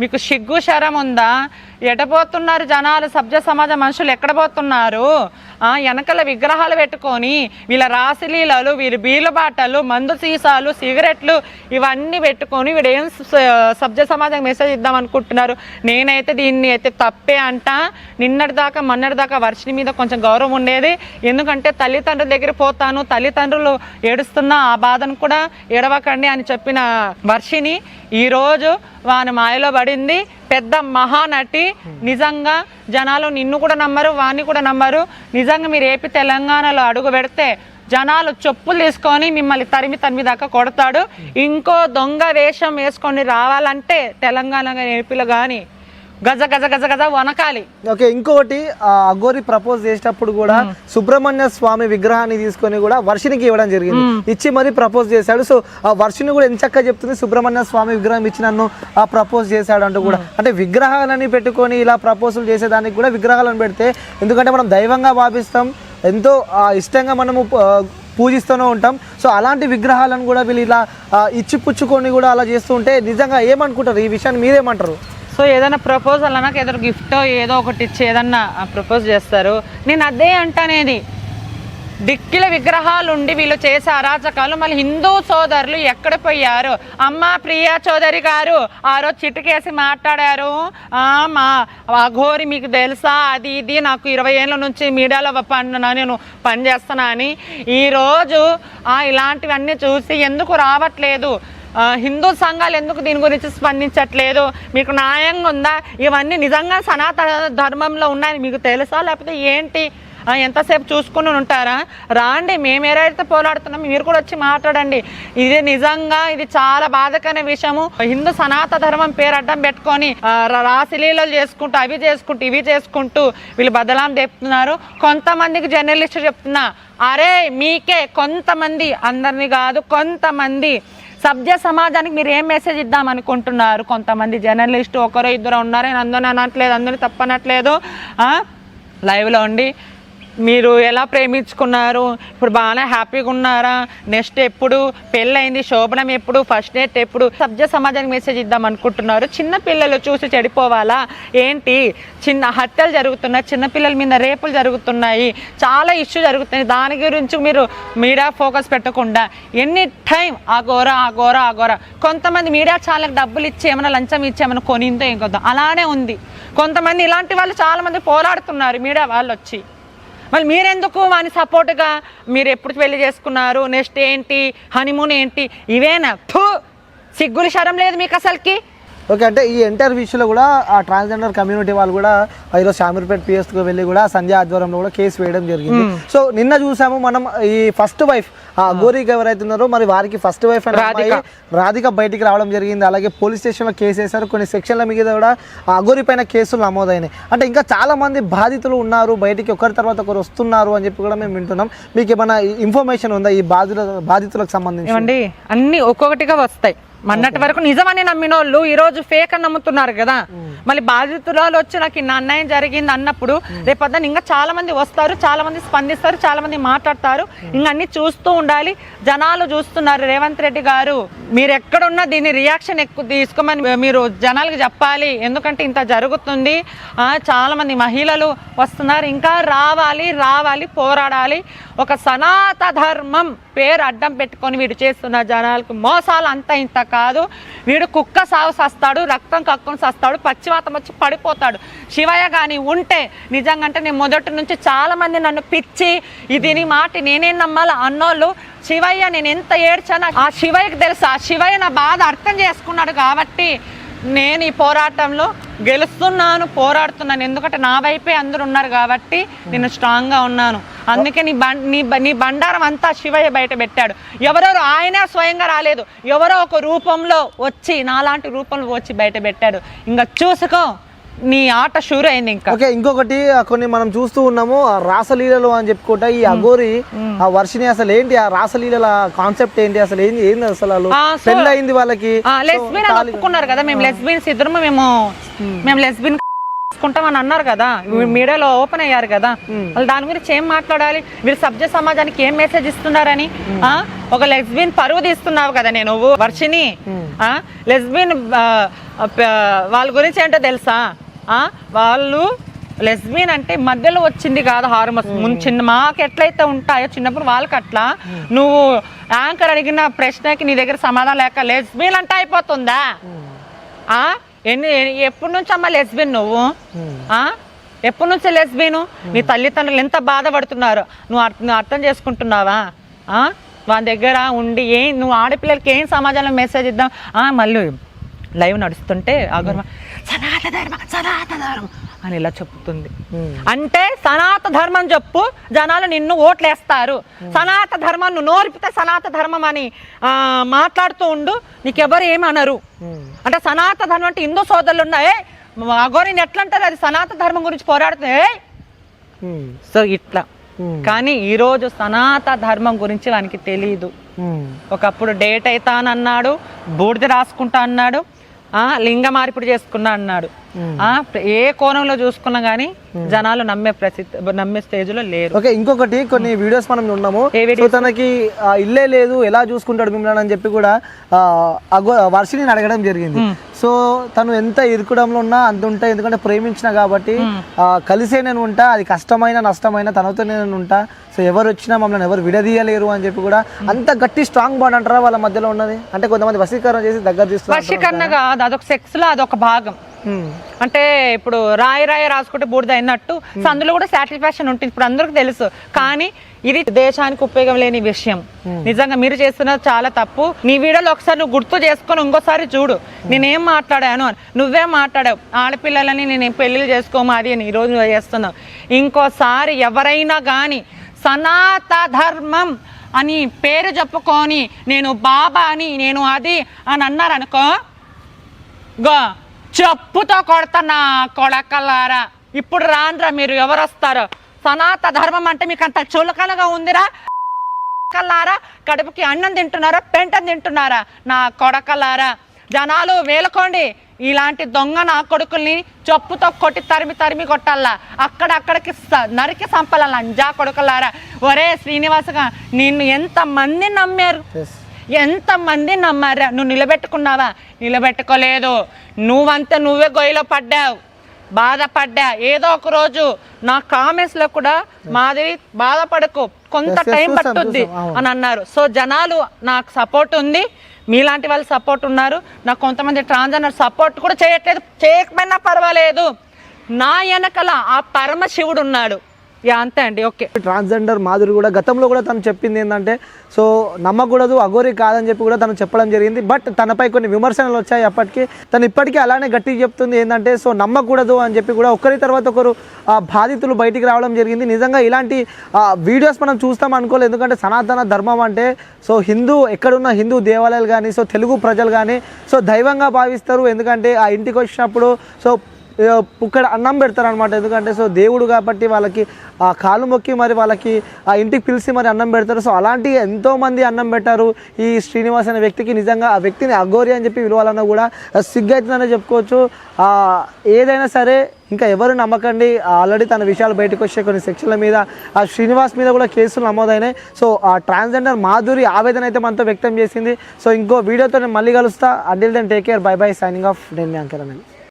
మీకు సిగ్గు శరం ఉందా? ఎటపోతున్నారు జనాలు? సభ్య సమాజ మనుషులు ఎక్కడ పోతున్నారు? వెనకల విగ్రహాలు పెట్టుకొని వీళ్ళ రాసిలీలలు వీళ్ళ బీలబాటలు మందు సీసాలు సిగరెట్లు ఇవన్నీ పెట్టుకొని వీడు ఏం సభ్య సమాజం మెసేజ్ ఇద్దాం అనుకుంటున్నారు. నేనైతే దీన్ని అయితే తప్పే అంట. నిన్నటి దాకా దాకా వర్షిని మీద కొంచెం గౌరవం ఉండేది. ఎందుకంటే తల్లిదండ్రుల దగ్గర పోతాను తల్లిదండ్రులు ఏడుస్తున్న ఆ బాధను కూడా ఏడవకండి అని చెప్పిన వర్షిని ఈరోజు వాని మాయలో పడింది. పెద్ద మహానటి. నిజంగా జనాలు నిన్ను కూడా నమ్మరు వాణ్ణి కూడా నమ్మరు. నిజంగా మీరు ఏపీ తెలంగాణలో అడుగు పెడితే జనాలు చెప్పులు తీసుకొని మిమ్మల్ని తరిమి తరిమి దాకా కొడతాడు. ఇంకో దొంగ వేషం వేసుకొని రావాలంటే తెలంగాణ ఏపీలో కానీ గజ గజ గజ గజ వనకాలి. ఓకే ఇంకొకటి ఆ అఘోరి ప్రపోజ్ చేసేటప్పుడు కూడా సుబ్రహ్మణ్య స్వామి విగ్రహాన్ని తీసుకొని కూడా వర్షినికి ఇవ్వడం జరిగింది. ఇచ్చి మరీ ప్రపోజ్ చేశాడు. సో ఆ వర్షిని కూడా ఎంచక్క చెప్తుంది సుబ్రహ్మణ్య స్వామి విగ్రహం ఇచ్చి నన్ను ఆ ప్రపోజ్ చేశాడు అంటూ కూడా అంటే విగ్రహాలని పెట్టుకొని ఇలా ప్రపోజల్ చేసేదానికి కూడా విగ్రహాలను పెడితే ఎందుకంటే మనం దైవంగా భావిస్తాం ఎంతో ఇష్టంగా మనము పూజిస్తూనే ఉంటాం. సో అలాంటి విగ్రహాలను కూడా వీళ్ళు ఇలా ఆ, ఇచ్చి పుచ్చుకొని కూడా అలా చేస్తూ ఉంటే నిజంగా ఏమనుకుంటారు? ఈ విషయాన్ని మీరేమంటారు? సో ఏదైనా ప్రపోజల్ అన్నాక ఏదో గిఫ్ట్ ఏదో ఒకటి ఇచ్చి ఏదన్నా ప్రపోజ్ చేస్తారు. నేను అదే అంటానేది. దిక్కిల విగ్రహాలు ఉండి వీళ్ళు చేసే అరాచకాలు మళ్ళీ హిందూ సోదరులు ఎక్కడ పోయారు? అమ్మ ప్రియా చౌదరి గారు ఆ రోజు చిటికేసి మాట్లాడారు. ఆ, మా అఘోరి మీకు తెలుసా? అది ఇది నాకు ఇరవై ఏళ్ళ నుంచి మీడియాలో పని నేను పని చేస్తున్నా అని ఈరోజు ఇలాంటివన్నీ చూసి ఎందుకు రావట్లేదు? హిందూ సంఘాలు ఎందుకు దీని గురించి స్పందించట్లేదు? మీకు న్యాయంగా ఉందా? ఇవన్నీ నిజంగా సనాతన ధర్మంలో ఉన్నాయని మీకు తెలుసా? లేకపోతే ఏంటి? ఎంతసేపు చూసుకుని ఉంటారా? రాండి మేము ఏదైతే పోరాడుతున్నాం మీరు కూడా వచ్చి మాట్లాడండి. ఇది నిజంగా ఇది చాలా బాధకరమైన విషయము. హిందూ సనాత ధర్మం పేరు అడ్డం పెట్టుకొని రాశిలీలలు చేసుకుంటూ అవి చేసుకుంటూ ఇవి చేసుకుంటూ వీళ్ళు బదలాం చెప్తున్నారు కొంతమందికి జర్నలిస్టు చెప్తున్నా అరే మీకే కొంతమంది అందరిని కాదు కొంతమంది సభ్య సమాజానికి మీరు ఏం మెసేజ్ ఇద్దాం అనుకుంటున్నారు? కొంతమంది జర్నలిస్టు ఒకరో ఇద్దరు ఉన్నారని నేను అనట్లేదు అందరిని తప్పనట్లేదు. లైవ్లో ఉండి మీరు ఎలా ప్రేమించుకున్నారు? ఇప్పుడు బాగానే హ్యాపీగా ఉన్నారా? నెక్స్ట్ ఎప్పుడు పెళ్ళైంది శోభనం ఎప్పుడు? ఫస్ట్ డేట్ ఎప్పుడు? సభ్య సమాజానికి మెసేజ్ ఇద్దాం అనుకుంటున్నారు. చిన్న పిల్లలు చూసి చెడిపోవాలా? ఏంటి? చిన్న హత్యలు జరుగుతున్నాయి. చిన్నపిల్లల మీద రేపులు జరుగుతున్నాయి. చాలా ఇష్యూ జరుగుతున్నాయి. దాని గురించి మీరు మీడియా ఫోకస్ పెట్టకుండా ఎనీ టైం ఆ ఘోర ఆ ఘోర ఆ ఘోర. కొంతమంది మీడియా ఛానల్కి డబ్బులు ఇచ్చి ఏమైనా లంచం ఇచ్చి ఏమైనా కొనిందో ఇంకొద్దాం అలానే ఉంది. కొంతమంది ఇలాంటి వాళ్ళు చాలామంది పోరాడుతున్నారు మీడియా వాళ్ళు వచ్చి. మళ్ళీ మీరెందుకు వాని సపోర్ట్గా మీరు ఎప్పుడు పెళ్ళి చేసుకున్నారు? నెక్స్ట్ ఏంటి? హనీమూన్ ఏంటి? ఇవేనా? థూ! సిగ్గులు శరం లేదు మీకు అసలుకి. ఓకే అంటే ఈ ఎంటైర్ విషయంలో కూడా ఆ ట్రాన్స్జెండర్ కమ్యూనిటీ వాళ్ళు కూడా ఈరోజు షామీర్పేట్ పిఎస్కు వెళ్ళి కూడా సంజయ్ ఆధ్వర్యంలో కూడా కేసు వేయడం జరిగింది. సో నిన్న చూసాము మనం ఈ ఫస్ట్ వైఫ్ ఆ గోరికి ఎవరైతే ఉన్నారో మరి వారికి ఫస్ట్ వైఫ్ అని రాధిక. బయటికి రావడం జరిగింది. అలాగే పోలీస్ స్టేషన్లో కేసు వేశారు. కొన్ని సెక్షన్ల మీద కూడా ఆ అఘోరి పైన కేసులు నమోదైనాయి. అంటే ఇంకా చాలా మంది బాధితులు ఉన్నారు. బయటికి ఒకరి తర్వాత ఒకరు వస్తున్నారు అని చెప్పి కూడా మేము వింటున్నాం. మీకు ఏమైనా ఇన్ఫర్మేషన్ ఉందా? ఈ బాధితుల బాధితులకు సంబంధించి? అన్ని ఒక్కొక్కటిగా వస్తాయి. మొన్నటి వరకు నిజమని నమ్మిన వాళ్ళు ఈ రోజు ఫేక్ అని నమ్ముతున్నారు కదా. మళ్ళీ బాధితురాలు వచ్చి నాకు ఇన్న అన్యాయం జరిగింది అన్నప్పుడు రేపొద్దున ఇంకా చాలా మంది వస్తారు చాలా మంది స్పందిస్తారు చాలా మంది మాట్లాడతారు. ఇంకా అన్ని చూస్తూ ఉండాలి. జనాలు చూస్తున్నారు. రేవంత్ రెడ్డి గారు మీరు ఎక్కడున్నా దీని రియాక్షన్ ఎక్కువ తీసుకోమని మీరు జనాలకు చెప్పాలి. ఎందుకంటే ఇంత జరుగుతుంది. ఆ, చాలా మంది మహిళలు వస్తున్నారు. ఇంకా రావాలి రావాలి పోరాడాలి. ఒక సనాత ధర్మం పేరు అడ్డం పెట్టుకొని వీడు చేస్తున్న జనాలకు మోసాలు అంత ఇంత కాదు. వీడు కుక్క సాగు సస్తాడు రక్తం కక్కుని సస్తాడు పచ్చివాతం వచ్చి పడిపోతాడు. శివయ్య కానీ ఉంటే నిజంగా అంటే నేను మొదటి నుంచి చాలామంది నన్ను పిచ్చి ఇది మాట నేనేం నమ్మాలి అన్నోళ్ళు. శివయ్య నేను ఎంత ఏడ్చాను? ఆ శివయ్యకి తెలుసు? ఆ శివయ్య నా బాధ అర్థం చేసుకున్నాడు కాబట్టి నేను ఈ పోరాటంలో గెలుస్తున్నాను పోరాడుతున్నాను. ఎందుకంటే నా వైపే అందరు ఉన్నారు కాబట్టి నేను స్ట్రాంగ్గా ఉన్నాను. అందుకే నీ బం నీ బ- నీ బండారం అంతా శివయ్య బయట పెట్టాడు. ఎవరెవరు ఆయనే స్వయంగా రాలేదు. ఎవరో ఒక రూపంలో వచ్చి నాలాంటి రూపంలో వచ్చి బయట పెట్టాడు. ఇంకా చూసుకో నీ ఆట షూర్ అయింది ఇంకా. ఓకే ఇంకొకటి కొన్ని మనం చూస్తూ ఉన్నాము ఆ రాసలీలలు అని చెప్పుకుంటా ఈ అఘోరి ఆ వర్షిని అసలు ఏంటి ఆ రాసలీలల కాన్సెప్ట్ ఏంటి అసలు ఏంటి ఏంది అసలు వాళ్ళు ఆ, సో- పెళ్ళి అయింది వాళ్ళకి లెస్బిన్ అని ఒప్పుకున్నారు కదా మేము లెస్బిన్స్ ఇద్దరు మేము మేము. లెస్బిన్ చేసుకుంటామని అన్నారు కదా మీడియాలో ఓపెన్ అయ్యారు కదా వాళ్ళు దాని గురించి ఏం మాట్లాడాలి? వీరు సభ్య సమాజానికి ఏం మెసేజ్ ఇస్తున్నారని? ఒక లెస్బిన్ పరువు తీస్తున్నావు కదా నేను వర్షిని లెస్బిన్ వాళ్ళ గురించి ఏంటో తెలుసా? వాళ్ళు లెస్బియన్ అంటే మధ్యలో వచ్చింది కాదు హార్మోన్స్ ముందు చిన్న మాకు ఎట్లయితే ఉంటాయో చిన్నప్పుడు వాళ్ళకి అట్లా నువ్వు యాంకర్ అడిగిన ప్రశ్నకి నీ దగ్గర సమాధానం లేక లెస్బియన్ అంటే అయిపోతుందా? ఆ? ఎన్ని ఎప్పటి నుంచి అమ్మా లెస్బియన్ నువ్వు? ఆ? ఎప్పటి నుంచి లెస్బియన్ నీ తల్లిదండ్రులు ఎంత బాధపడుతున్నారు? నువ్వు అర్థ- నువ్వు అర్థం చేసుకుంటున్నావా? ఆ? వాళ్ళ దగ్గర ఉండి ఏం నువ్వు ఆడపిల్లలకి ఏం సమాజంలో మెసేజ్ ఇద్దాం? ఆ, మళ్ళీ లైవ్ నడుస్తుంటే అగర్వ సనాత ధర్మం సనాత ధర్మం అని ఇలా చెప్తుంది. అంటే సనాత ధర్మం చెప్పు జనాలు నిన్ను ఓట్లేస్తారు. సనాత ధర్మం నువ్వు నోరిపితే సనాత ధర్మం అని ఆ, మాట్లాడుతూ ఉండు నీకెవరు ఏమనరు అంటే సనాత ధర్మం అంటే హిందూ సోదరులు ఉన్నాయి అగోరిని ఎట్లా అంటారు అది సనాత ధర్మం గురించి పోరాడుతుంది! సో ఇట్లా. కానీ ఈరోజు సనాత ధర్మం గురించి వానికి తెలియదు ఒకప్పుడు డేట్ అవుతా అని అన్నాడు బూడిద రాసుకుంటా అన్నాడు లింగ మార్పిడి చేసుకున్నా అన్నాడు. ఏ కోణంలో చూసుకున్నా గానీ జనాలు నమ్మే ప్రసిద్ధి నమ్మే స్టేజ్లో లేరు. ఓకే ఇంకొకటి కొన్ని వీడియోస్ మనం ఉన్నాము తనకి ఇల్లే లేదు ఎలా చూసుకుంటాడు మిమ్మల్ని అని చెప్పి కూడా వర్షిని అడగడం జరిగింది. సో తను ఎంత ఇరుకుడంలో ఉన్నా అంత ఉంటా ఎందుకంటే ప్రేమించిన కాబట్టి కలిసే నేను ఉంటా అది కష్టమైన నష్టమైన తనతో నేను ఉంటా. సో ఎవరు వచ్చినా మమ్మల్ని ఎవరు విడదీయలేరు అని చెప్పి కూడా అంత గట్టి స్ట్రాంగ్ బాండ్ అంటారా వాళ్ళ మధ్యలో ఉన్నది? అంటే కొంతమంది వశీకరణ చేసి దగ్గర తీస్తున్నారు వశీకరణ కాదు అదొక సెక్స్లో అదొక భాగం. అంటే ఇప్పుడు రాయి రాయి రాసుకుంటే బూడిద అయినట్టు. సో అందులో కూడా సాటిస్ఫాక్షన్ ఉంటుంది. ఇప్పుడు అందరికి తెలుసు. కానీ ఇది దేశానికి ఉపయోగం లేని విషయం. నిజంగా మీరు చేస్తున్నది చాలా తప్పు. నీ వీడియోలో ఒకసారి నువ్వు గుర్తు చేసుకొని ఇంకోసారి చూడు. నేనేం మాట్లాడాను అని. నువ్వే మాట్లాడావు. ఆడపిల్లలని నేను పెళ్ళి చేసుకోమాది అని ఈరోజు నువ్వు చేస్తున్నావు. ఇంకోసారి ఎవరైనా కానీ సనాత ధర్మం అని పేరు చెప్పుకొని నేను బాబా అని నేను అది అని అన్నారనుకో గో. చెప్పుతో కొడతా నా కొడకల్లారా ఇప్పుడు రాన్రా మీరు ఎవరు వస్తారు సనాత ధర్మం అంటే మీకు అంత చులకనగా ఉందిరా? కల్లారా కడుపుకి అన్నం తింటున్నారా? పెంటం తింటున్నారా? నా కొడకల్లారా జనాలు వేలుకోండి. ఇలాంటి దొంగ నా కొడుకుల్ని చెప్పుతో కొట్టి తరిమి తరిమి కొట్టాలా? అక్కడక్కడికి స- నరికి సంపలాలా? అంజా కొడుకులారా? ఒరే శ్రీనివాసగా నిన్ను ఎంతమంది నమ్మారు? ఎంతమంది నమ్మారా? నువ్వు నిలబెట్టుకున్నావా? నిలబెట్టుకోలేదు. నువ్వంతా నువ్వే గొయ్యిలో పడ్డావు. బాధపడ్డా. ఏదో ఒక రోజు నా కామెంట్స్లో కూడా మాదిరి బాధపడకు. కొంత టైం పట్టుద్ది. అని అన్నారు. సో జనాలు నాకు సపోర్ట్ ఉంది. మీలాంటి వాళ్ళు సపోర్ట్ ఉన్నారు. నాకు కొంతమంది ట్రాన్స్జెండర్ సపోర్ట్ కూడా చేయట్లేదు. చేయకపోయినా పర్వాలేదు. నా వెనకల ఆ పరమశివుడు ఉన్నాడు. యా అంతే అండి ఓకే. ట్రాన్స్జెండర్ మాధురి కూడా గతంలో కూడా తను చెప్పింది ఏంటంటే సో నమ్మకూడదు అఘోరి కాదని చెప్పి కూడా తను చెప్పడం జరిగింది. బట్ తనపై కొన్ని విమర్శనలు వచ్చాయి అప్పటికి. తను ఇప్పటికీ అలానే గట్టిగా చెప్తుంది ఏంటంటే సో నమ్మకూడదు అని చెప్పి కూడా ఒకరి తర్వాత ఒకరు బాధితులు బయటికి రావడం జరిగింది. నిజంగా ఇలాంటి వీడియోస్ మనం చూస్తాం అనుకోలేదు. ఎందుకంటే సనాతన ధర్మం అంటే సో హిందూ ఎక్కడున్న హిందూ దేవాలయాలు కానీ సో తెలుగు ప్రజలు కానీ సో దైవంగా భావిస్తారు. ఎందుకంటే ఆ ఇంటికి వచ్చినప్పుడు సో ఇక్కడ అన్నం పెడతారు అనమాట ఎందుకంటే సో దేవుడు కాబట్టి వాళ్ళకి ఆ కాలు మొక్కి మరి వాళ్ళకి ఆ ఇంటికి పిలిచి మరి అన్నం పెడతారు. సో అలాంటి ఎంతోమంది అన్నం పెట్టారు. ఈ శ్రీనివాస్ అనే వ్యక్తికి నిజంగా ఆ వ్యక్తిని అఘోరి అని చెప్పి విలువాలన్నా కూడా సిగ్గు అవుతుందనే చెప్పుకోవచ్చు. ఏదైనా సరే ఇంకా ఎవరు నమ్మకండి. ఆల్రెడీ తన విషయాలు బయటకు వచ్చే కొన్ని సెక్షన్ల మీద ఆ శ్రీనివాస్ మీద కూడా కేసులు నమోదైనాయి. సో ఆ ట్రాన్స్జెండర్ మాధురి ఆవేదన అయితే మనతో వ్యక్తం చేసింది. సో ఇంకో వీడియోతో నేను మళ్ళీ కలుస్తా. Until then take care bye bye signing off నేను మీ అంకరమని